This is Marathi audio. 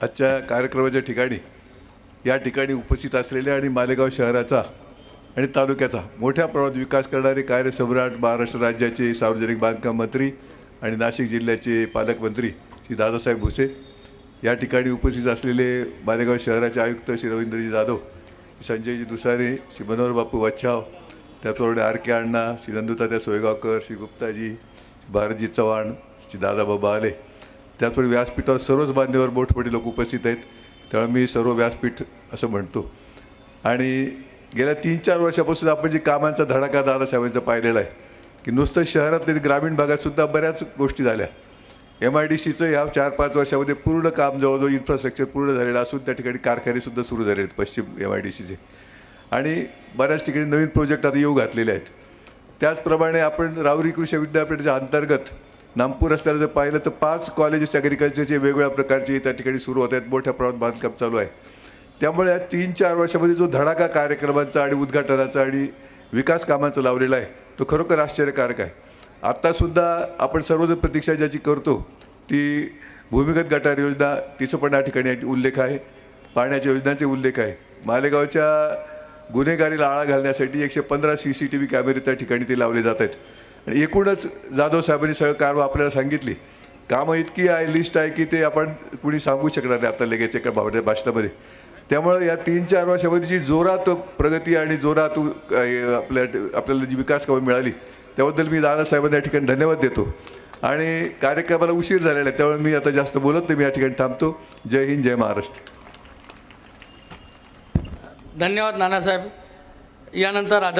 आजच्या कार्यक्रमाच्या ठिकाणी या ठिकाणी उपस्थित असलेल्या आणि मालेगाव शहराचा आणि तालुक्याचा मोठ्या प्रमाणात विकास करणारे कार्यसम्राट महाराष्ट्र राज्याचे सार्वजनिक बांधकाम मंत्री आणि नाशिक जिल्ह्याचे पालकमंत्री श्री दादासाहेब भुसे या ठिकाणी उपस्थित असलेले मालेगाव शहराचे आयुक्त श्री रवींद्रजी जाधव संजयजी दुसारे श्री मनोहर बापू वच्छाव त्याचबरोबर आर के अण्णा श्री नंदुतात्या सोयगावकर श्री गुप्ताजी भारतजी चव्हाण श्री दादाबाबा आले त्याचबरोबर व्यासपीठावर सर्वच बांधेवर मोठमोठे लोक उपस्थित आहेत. त्यामुळे मी सर्व व्यासपीठ असं म्हणतो. आणि गेल्या तीन चार वर्षापासून आपण जे कामांचा धडाका दादासाहेबांचा पाहिलेला आहे की नुसतं शहरात नाही, ग्रामीण भागातसुद्धा बऱ्याच गोष्टी झाल्या. एम आय डी सीचं ह्या चार पाच वर्षामध्ये पूर्ण काम जवळजवळ इन्फ्रास्ट्रक्चर पूर्ण झालेलं असून त्या ठिकाणी कारखानेसुद्धा सुरू झाले आहेत पश्चिम एम आय डी सीचे आणि बऱ्याच ठिकाणी नवीन प्रोजेक्ट आता येऊ घातलेले आहेत. त्याचप्रमाणे आपण रावरी कृषी विद्यापीठाच्या अंतर्गत नागपूर रस्त्याला जर पाहिलं तर पाच कॉलेजेस ॲग्रिकल्चरचे वेगवेगळ्या प्रकारचे त्या ठिकाणी सुरू होत आहेत. मोठ्या प्रमाणात बांधकाम चालू आहे. त्यामुळे या तीन चार वर्षामध्ये जो धडाका कार्यक्रमांचा आणि उद्घाटनाचा आणि विकास कामांचा लावलेला आहे तो खरोखर आश्चर्यकारक आहे. आत्तासुद्धा आपण सर्वजण प्रतीक्षा ज्याची करतो ती भूमिगत गटार योजना तिचं पण या ठिकाणी उल्लेख आहे. पाण्याच्या योजनांचे उल्लेख आहे. मालेगावच्या गुन्हेगारीला आळा घालण्यासाठी एकशे पंधरा सी सी टी व्ही कॅमेरे त्या ठिकाणी ते लावले जात आहेत. आणि एकूणच जाधव साहेबांनी सगळं कारवा आपल्याला सांगितली. कामं इतकी आहे लिस्ट आहे की ते आपण कुणी सांगू शकणार नाही आता लगेच एका भावड्या भाषणामध्ये. त्यामुळे या तीन चार वर्षामध्ये जी जोरात प्रगती आणि जोरात आपल्या आपल्याला जी विकास कामं मिळाली त्याबद्दल मी दादासाहेबांना या ठिकाणी धन्यवाद देतो. आणि कार्यक्रमाला उशीर झालेला आहे त्यामुळे मी आता जास्त बोलत नाही मी या ठिकाणी थांबतो. जय हिंद जय महाराष्ट्र. धन्यवाद नानासाहेब. यानंतर आदर